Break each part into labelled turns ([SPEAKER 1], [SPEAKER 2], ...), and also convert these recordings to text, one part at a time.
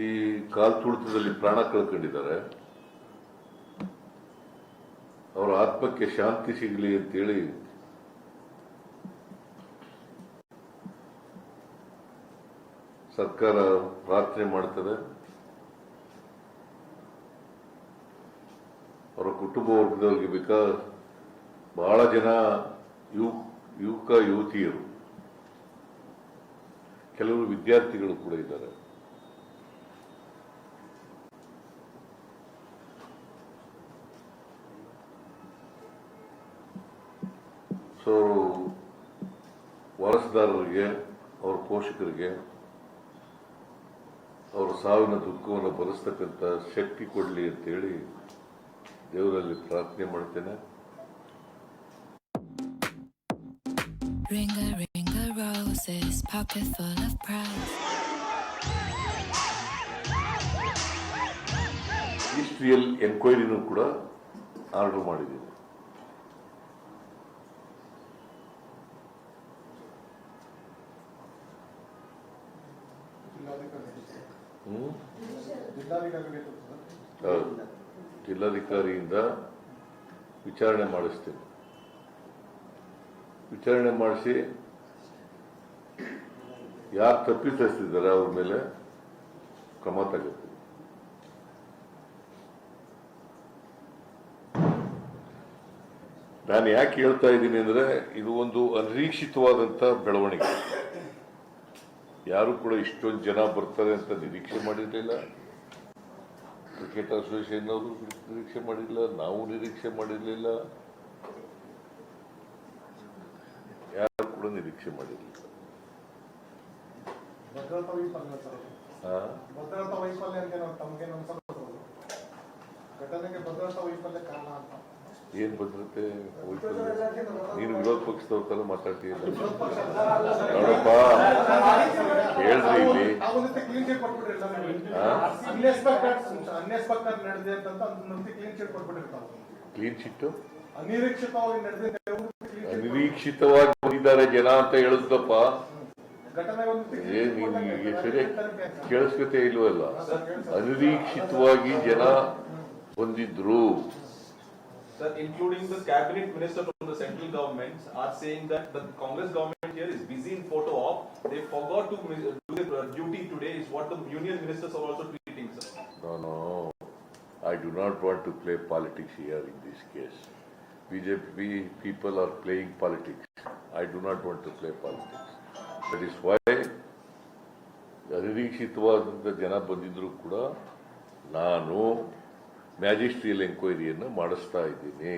[SPEAKER 1] ಈ ಕಾಲ್ ತುಳಿತದಲ್ಲಿ ಪ್ರಾಣ ಕಳ್ಕೊಂಡಿದ್ದಾರೆ. ಅವರ ಆತ್ಮಕ್ಕೆ ಶಾಂತಿ ಸಿಗಲಿ ಅಂತೇಳಿ ಸರ್ಕಾರ ಪ್ರಾರ್ಥನೆ ಮಾಡ್ತದೆ. ಅವರ ಕುಟುಂಬ ವರ್ಗದವರಿಗೆ ಬೇಕಾ ಬಹಳ ಜನ ಯುವ ಯುವಕ, ಯುವತಿಯರು. ಕೆಲವರು ವಿದ್ಯಾರ್ಥಿಗಳು ಕೂಡ ಇದ್ದಾರೆ ಸೊ ವಾರಸುದಾರರಿಗೆ ಅವರ ಪೋಷಕರಿಗೆ ಅವರ ಸಾವಿನ ದುಃಖವನ್ನು ಭರಿಸ್ತಕ್ಕಂಥ ಶಕ್ತಿ ಕೊಡಲಿ ಅಂತೇಳಿ ದೇವರಲ್ಲಿ ಪ್ರಾರ್ಥನೆ ಮಾಡ್ತೇನೆ.
[SPEAKER 2] Ring
[SPEAKER 1] ಎನ್ಕ್ವೈರಿನೂ ಕೂಡ ಆರ್ಡರ್ ಮಾಡಿದ್ದೀನಿ. ಜಿಲ್ಲಾಧಿಕಾರಿಯಿಂದ ವಿಚಾರಣೆ ಮಾಡಿಸ್ತೀನಿ. ವಿಚಾರಣೆ ಮಾಡಿಸಿ ಯಾರು ತಪ್ಪಿತಸ್ತಿದ್ದಾರೆ ಅವ್ರ ಮೇಲೆ ಕ್ರಮ ತಗುತ್ತೆ. ನಾನು ಯಾಕೆ ಹೇಳ್ತಾ ಇದ್ದೀನಿ ಅಂದ್ರೆ ಇದು ಒಂದು ಅನಿರೀಕ್ಷಿತವಾದಂಥ ಬೆಳವಣಿಗೆ. ಯಾರು ಕೂಡ ಇಷ್ಟೊಂದು ಜನ ಬರ್ತಾರೆ ಅಂತ ನಿರೀಕ್ಷೆ ಮಾಡಿರಲಿಲ್ಲ ಕ್ರಿಕೆಟ್ ಅಸೋಸಿಯೇಷನ್ ಅವರು ನಿರೀಕ್ಷೆ ಮಾಡಿಲ್ಲ ನಾವು ನಿರೀಕ್ಷೆ ಮಾಡಿರಲಿಲ್ಲ ಯಾರು ಕೂಡ ನಿರೀಕ್ಷೆ ಮಾಡಿರಲಿಲ್ಲ
[SPEAKER 3] ಭದ್ರತಾ ವೈಫಲ್ಯ ಅಂತ ಘಟನೆಗೆ ಭದ್ರತಾ ವೈಫಲ್ಯ ಕಾರಣ ಅಂತ.
[SPEAKER 1] ಏನ್ ವೈಫಲ್ಯ? ನೀನು ವಿರೋಧ ಪಕ್ಷದವ್ರ ಮಾತಾಡ್ತೀಯಲ್ಲ ನೋಡಪ್ಪ, ಹೇಳ್ರಿ ಇಲ್ಲಿ.
[SPEAKER 3] ಕ್ಲೀನ್
[SPEAKER 1] ಚಿಟ್ಟು
[SPEAKER 3] ಅನಿರೀಕ್ಷಿತವಾಗಿ
[SPEAKER 1] ಬಂದಿದ್ದಾರೆ ಜನ ಅಂತ ಈಗ ಸರಿ ಕೇಳಿಸ್ಕೊತೆ ಇಲ್ವಲ್ಲ? ಅನಿರೀಕ್ಷಿತವಾಗಿ ಜನ ಬಂದಿದ್ರು.
[SPEAKER 4] Sir, including the cabinet minister from the central government are saying that the Congress government here is busy in photo op. They forgot to mis- do their uh, duty today is what the union ministers are also tweeting, sir.
[SPEAKER 1] No, no. I do not want to play politics here in this case. BJP people are playing politics. I do not want to play politics. That is why ಅನಿರೀಕ್ಷಿತವಾದಂಥ ಜನ ಬಂದಿದ್ರು ಕೂಡ ನಾನು magisterial ಎನ್ಕ್ವೈರಿಯನ್ನು ಮಾಡಿಸ್ತಾ ಇದ್ದೀನಿ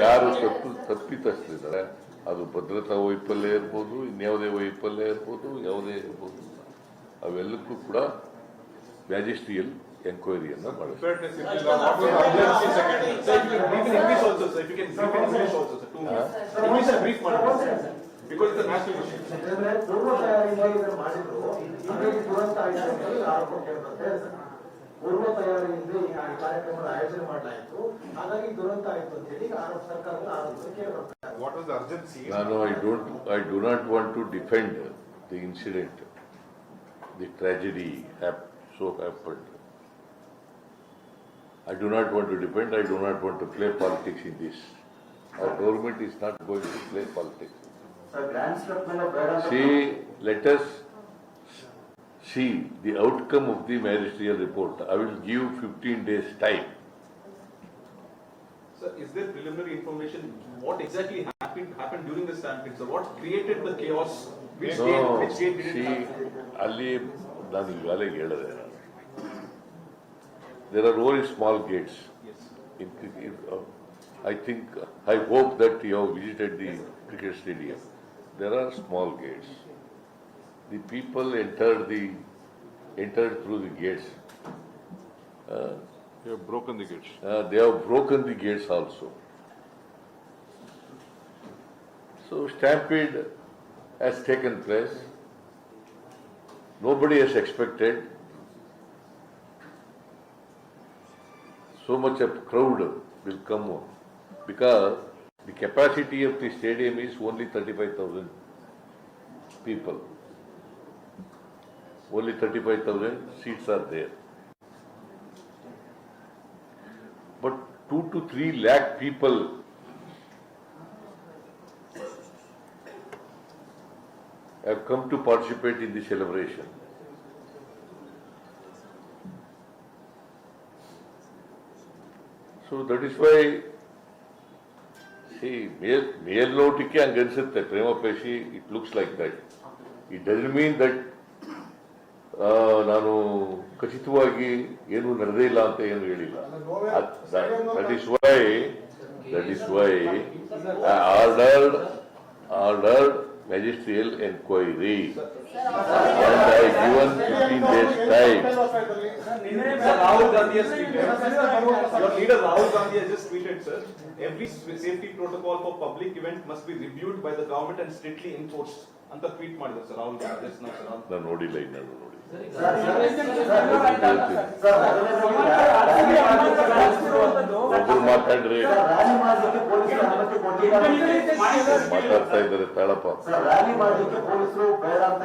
[SPEAKER 1] ಯಾರು ತಪ್ಪು ತಪ್ಪಿತಸ್ತಿದ್ದಾರೆ ಅದು ಭದ್ರತಾ ವೈಫಲ್ಯ ಇರ್ಬೋದು ಇನ್ಯಾವುದೇ ವೈಫಲ್ಯ ಇರ್ಬೋದು ಯಾವುದೇ ಇರ್ಬೋದು ಅವೆಲ್ಲಕ್ಕೂ ಕೂಡ ಮ್ಯಾಜಿಸ್ಟ್ರಿಯಲ್ ಎಂಕ್ವೈರಿಯನ್ನು
[SPEAKER 5] ಇದನ್ನ ಮಾಡಿದ್ರು ಪೂರ್ವ ತಯಾರಿಯಿಂದ ಈ ಕಾರ್ಯಕ್ರಮದ ಆಯೋಜನೆ ಮಾಡಲಾಯಿತು ಹಾಗಾಗಿ ದುರಂತ ಆಯ್ತು ಅಂತ ಹೇಳಿ ಆರೋಪ ಸರ್ಕಾರದ ಆರೋಪ ಕೇಳಿಬರುತ್ತೆ
[SPEAKER 3] ವಾಟ್ ವಾಸ್ ಅರ್ಜೆನ್ಸಿ
[SPEAKER 1] ನಾನು I don't I do not want to defend the incident the tragedy so happened I do not want to depend, I do not want to play politics in this. Our government is not going to play politics.
[SPEAKER 5] Grand step ಮೇಲೆ ಬೇಡ ಅಂತ
[SPEAKER 1] See, let us see the outcome of the ministerial report. I will give 15 days time.
[SPEAKER 4] Sir, is there preliminary information? What exactly happened, happened during the stampede? So what created the chaos? Which
[SPEAKER 1] no,
[SPEAKER 4] gate, which gate didn't
[SPEAKER 1] see,
[SPEAKER 4] happen?
[SPEAKER 1] Ali, there are only small gates.
[SPEAKER 4] Yes.
[SPEAKER 1] In, in, uh, I think, I hope that you have visited the yes, cricket stadium. There are small gates. The people entered the, entered through the gates. Uh,
[SPEAKER 6] You have broken the gates.
[SPEAKER 1] uh, they have broken the gates also. So stampede has taken place. Nobody has expected so much of crowd will come on because the capacity of the stadium is only 35,000 people. only 35,000 seats are there. But 2 to 3 lakh people have come to participate in the celebration. So that is why, see, ಮೇಲ್ ಮೇಲ್ನೋಟಕ್ಕೆ ಹಂಗನ್ಸುತ್ತೆ ಪ್ರೇಮಪೇಶಿ it looks like that it doesn't mean that ನಾನು ಖಚಿತವಾಗಿ ಏನು ನಡೆದೇ ಇಲ್ಲ ಅಂತ ಏನು ಹೇಳಿಲ್ಲ. That is why that is why ordered ordered Magisterial enquiry and I given 15 days time.
[SPEAKER 4] Sir, Rahul Gandhi has tweeted. Your leader Rahul Gandhi has just tweeted, sir. Every s- safety protocol for public event must be reviewed by the government and strictly enforced. ಅಂತ tweet ಮಾಡಿದ್ರು sir Rahul Gandhi just now, sir.
[SPEAKER 1] ನಾನು ನೋಡಿಲ್ಲ ಇನ್ನು ನೋಡಿ ಒಬ್ರು ಮಾತಾಡ್ರಿ. ಮಾತಾಡ್ತಾ ಇದ್ದಾರೆ ತಾಳಪ್ಪ.
[SPEAKER 5] ರ್ಯಾಲಿ ಮಾಡಲಿಕ್ಕೆ ಪೊಲೀಸರು ಬೇಡ ಅಂತ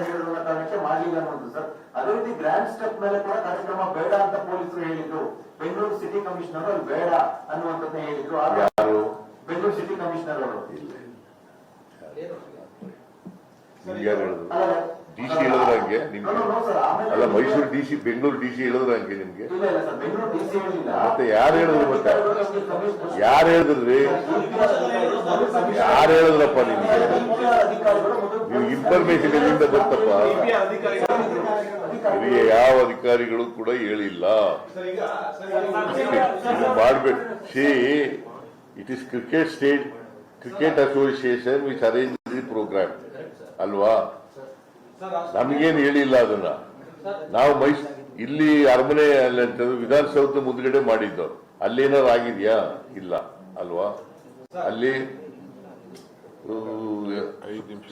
[SPEAKER 5] ಕಾರಣಕ್ಕೆ ಮಾಡಲಿಲ್ಲ ಅನ್ನೋದು ಸರ್. ಅದೇ ರೀತಿ ಗ್ರ್ಯಾಂಡ್ ಸ್ಟೆಪ್ ಮೇಲೆ ಕೂಡ ಕಾರ್ಯಕ್ರಮ ಬೇಡ ಅಂತ ಪೊಲೀಸರು ಹೇಳಿದ್ರು. ಬೆಂಗಳೂರು ಸಿಟಿ ಕಮಿಷನರ್ ಅಲ್ಲಿ ಬೇಡ ಅನ್ನುವಂತ ಹೇಳಿದ್ರು.
[SPEAKER 1] ಯಾರು?
[SPEAKER 5] ಬೆಂಗಳೂರು ಸಿಟಿ ಕಮಿಷನರ್ ಅವರು.
[SPEAKER 1] ಇಲ್ಲ ಡಿ ಸಿ ಹೇಳಿದ್ರಂಗೆ ನಿಮ್ಗೆ? ಅಲ್ಲ Mysuru D C Bengaluru D C ಹೇಳಿದ್ರಂಗೆ ನಿಮ್ಗೆ?
[SPEAKER 5] ಇಲ್ಲ ಇಲ್ಲ ಸರ್ ಬೆಂಗಳೂರು ಡಿ ಹೇಳಿಲ್ಲ
[SPEAKER 1] ಮತ್ತೆ ಯಾರು ಹೇಳಿದ್ರು ಮತ್ತೆ ಯಾರು ಹೇಳಿದ್ರಿ? ಯಾರು ಹೇಳಿದ್ರಪ್ಪ ನಿಮ್ಗೆ? ನೀವು ಇನ್ಫಾರ್ಮೇಶನ್ ಎಲ್ಲಿಂದ ಬರ್ತಪ್ಪ ಹಿರಿಯ ಯಾವ ಅಧಿಕಾರಿಗಳು ಕೂಡ ಹೇಳಿಲ್ಲ. ಮಾಡ್ಬೇಕು. See it is cricket state cricket association which arrange the programme ಅಲ್ವಾ? ನಮಗೇನು ಹೇಳಿಲ್ಲ ಅದನ್ನ. ನಾವು ಮೈಸ್ ಇಲ್ಲಿ ಅರಮನೆ ಅಲ್ಲಿ ವಿಧಾನಸೌಧ ಮುಂದ್ಗಡೆ ಮಾಡಿದ್ದು ಅಲ್ಲೇನಾರು ಆಗಿದ್ಯಾ? ಇಲ್ಲ. ಅಲ್ವಾ? ಅಲ್ಲಿ ಆ,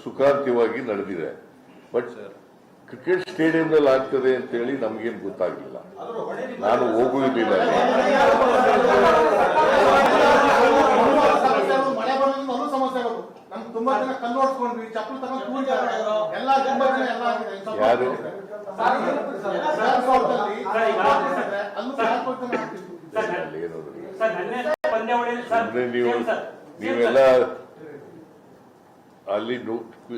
[SPEAKER 1] ಸುಖಾಂತ್ಯವಾಗಿ ನಡೆದಿದೆ. ಬಟ್ ಕ್ರಿಕೆಟ್ ಸ್ಟೇಡಿಯಂನಲ್ಲಿ ಆಗ್ತದೆ ಅಂತ ಹೇಳಿ ನಮ್ಗೇನು ಗೊತ್ತಾಗ್ಲಿಲ್ಲ. ನಾನು ಹೋಗುವುದಿಲ್ಲ ಅಲ್ಲಿ.
[SPEAKER 3] ಸಮಸ್ಯೆ ಆಗೋದು, ಮಳೆ ಬರೋದ್ರಿಂದ ಅದು ಸಮಸ್ಯೆ ಆಗೋದು ನಮ್ಗೆ ತುಂಬಾ ಜನ ಕಲ್ಲು ಹೊಡ್ಸ್ಕೊಂಡ್ವಿ ಚಪ್ಪಲಿ ತಗೊಂಡು ಕೂರ್ತಾರೆ ಎಲ್ಲ ತುಂಬಾ ಜನ ಎಲ್ಲ ಆಗಿದೆ.
[SPEAKER 1] ಯಾರು? ನೀವೆಲ್ಲ ಅಲ್ಲಿ